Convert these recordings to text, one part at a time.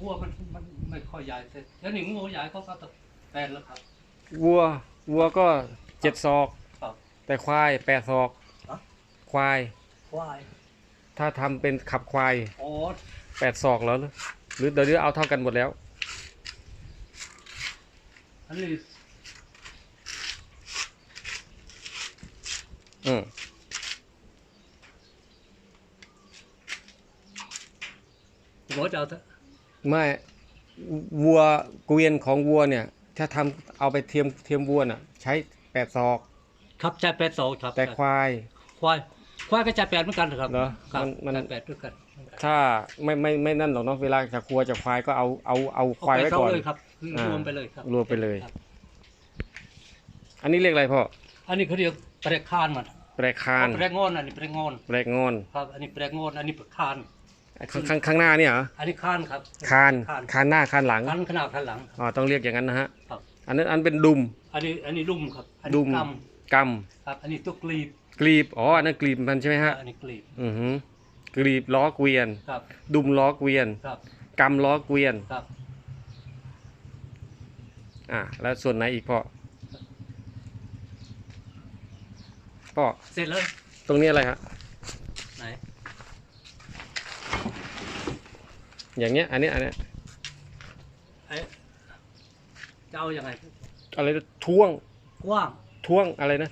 วัวมันมันไม่ค่อยใหญ่แต่แล้วนี่งัวใหญ่เขาก็ต้องแปลนแล้วครับ วัววัวก็เจ็ดศอก ครับแต่ควายแปดศอก ฮะ ควาย ควายถ้าทำเป็นขับควายโอ้แปดศอกแล้ว หรือเดี๋ยวนี้เอาเท่ากันหมดแล้ว อันนี้อืมหัวจะเอาเถอะ ไม่วัวเกวียนของวัวเนี่ย ถ้าทำเอาไปเทียมเทียมวัวน่ะ ใช้แปดศอก ครับจ่ายแปดสองครับแต่ควาย ควายควายก็จ่ายแปดเหมือนกันครับเหรอครับมันมันจ่ายแปดด้วยกันถ้าไม่ไม่ไม่นั่นหรอกเนาะเวลาจะครัวจะควายก็เอาเอาเอาควายไว้ก่อนเเลยครับอ่ารวมไปเลยครับรวมไปเลย ครับอันนี้เรียกอะไรพ่ออันนี้เขาเรียกแปลกคานมันแปลคานแปลกงอนอันนี้แปลกงอนแปลงอน ครับ อันนี้แปลกงอนอันนี้แปลกคาน ข้างข้างข้างหน้าเนี่ยเหรออันนี้คานครับคานคานคานหน้าคานหลังคานขนาดข้างหลังอ๋อต้องเรียกอย่างนั้นนะฮะครับอันนั้นอันเป็นดุม อันนี้อันนี้ลุ่มครับอันดุนี้มกกำครับ อันนี้ตุกกลีบำกลีบอ๋ออันนั้นกลีบมันใช่ไหมฮะอันนี้กลีบอือหือกลีบล้อเกวียนครับดุมล้อเกวียนครับกำล้อเกวียนครับอ่าแล้วส่วนไหนอีกพ่อพ่อเสร็จแล้วตรงนี้อะไรฮะ ไหน อย่างเงี้ย อันเนี้ยอันเนี้ยไอ้จะเอายังไงอะไรนะท่วงกว้างท่วงอะไรนะ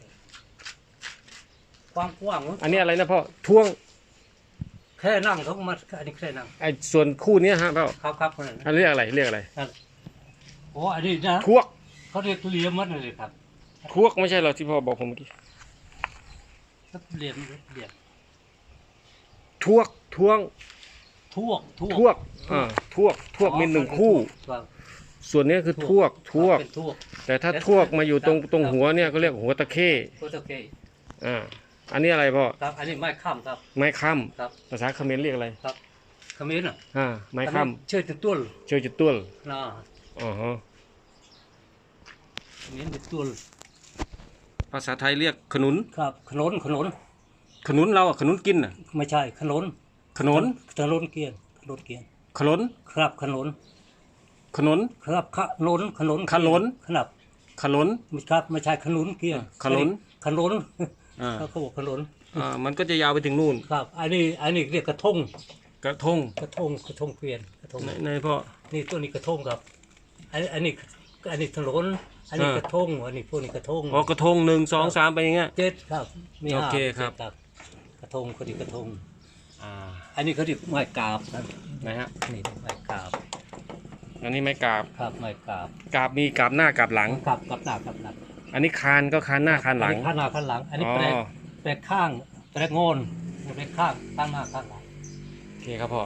กว้างกว้างอันนี้อะไรนะพ่อท่วงแค่นั่งเขาก็มาอันนี้แค่นั่งไอ้ส่วนคู่เนี้ยฮะพ่อครับครับคนนั้นอันเรียกอะไรเรียกอะไรโอ้อันนี้นะทวกเขาเรียกเลียมมันเลยครับทวกไม่ใช่เหรอที่พ่อบอกผมเมื่อกี้เลียมเลียมทวกท่วง ทวกทวกทวกอ่าทวกทวกมีหนึ่งคู่ครับส่วนเนี้ยคือทวกทวก เป็นทวกแต่ถ้าทวกมาอยู่ตรงตรงหัวเนี่ยก็เรียกหัวตะเข้โอเคอ่าอันนี้อะไรพ่อครับ อันนี้ไม้ข้ามครับ ไม้ค้ครับำภาษาเขมรเรียกอะไรครับขมิ้นอะอ่าไม้ค้เชื่อจุดตุ้ลำเชื่อจุดตุ้ลนะอ๋อฮะขมิ้นจุดตุ้ลภาษาไทยเรียกขนุนครับ ขนนขนนขนุนเราอะขนุนกินอะไม่ใช่ขนน ขนุนขนนเกียนขนนเกียนขนุนครับขนนขนุนครับขนนขนนขนนครับขนุนไม่ครับไม่ใช่ขนุนเกียนขนุนขนนอ่าเขาเขาบอกขนนอ่ามันก็จะยาวไปถึงนู่น ครับ อันนี้อันนี้เรียกกระทงกระทงกระทงกระทงเกวียนกระทงในในพ่อนี่ตัวนี้กระทงครับ อันอันนี้อันนี้ถนนอันนี้อ่ากระทงอันนี้พวกนี้กระทงอ๋อกระทงหนึ่งสองสามไปอย่างเงี้ยเจ็ดครับมีห้าโอเคครับจ็ดกระทงคนนี้กระทง อ่าอันนี้เขาเรียกไม้กาบครับนะฮะนี่ไม้กาบอันนี้ไม้กราบครับไม้กาบกราบมีกราบหน้ากราบหลังกับกับหน้ากับหลังอันนี้คานก็คานหน้าคานหลังอัข้างหน้าข้างหลัง อันนี้อ๋อแปลกแปลกข้างแปลกโงนแปลกข้างข้างหน้าข้างหลังโอเคครับพ่อ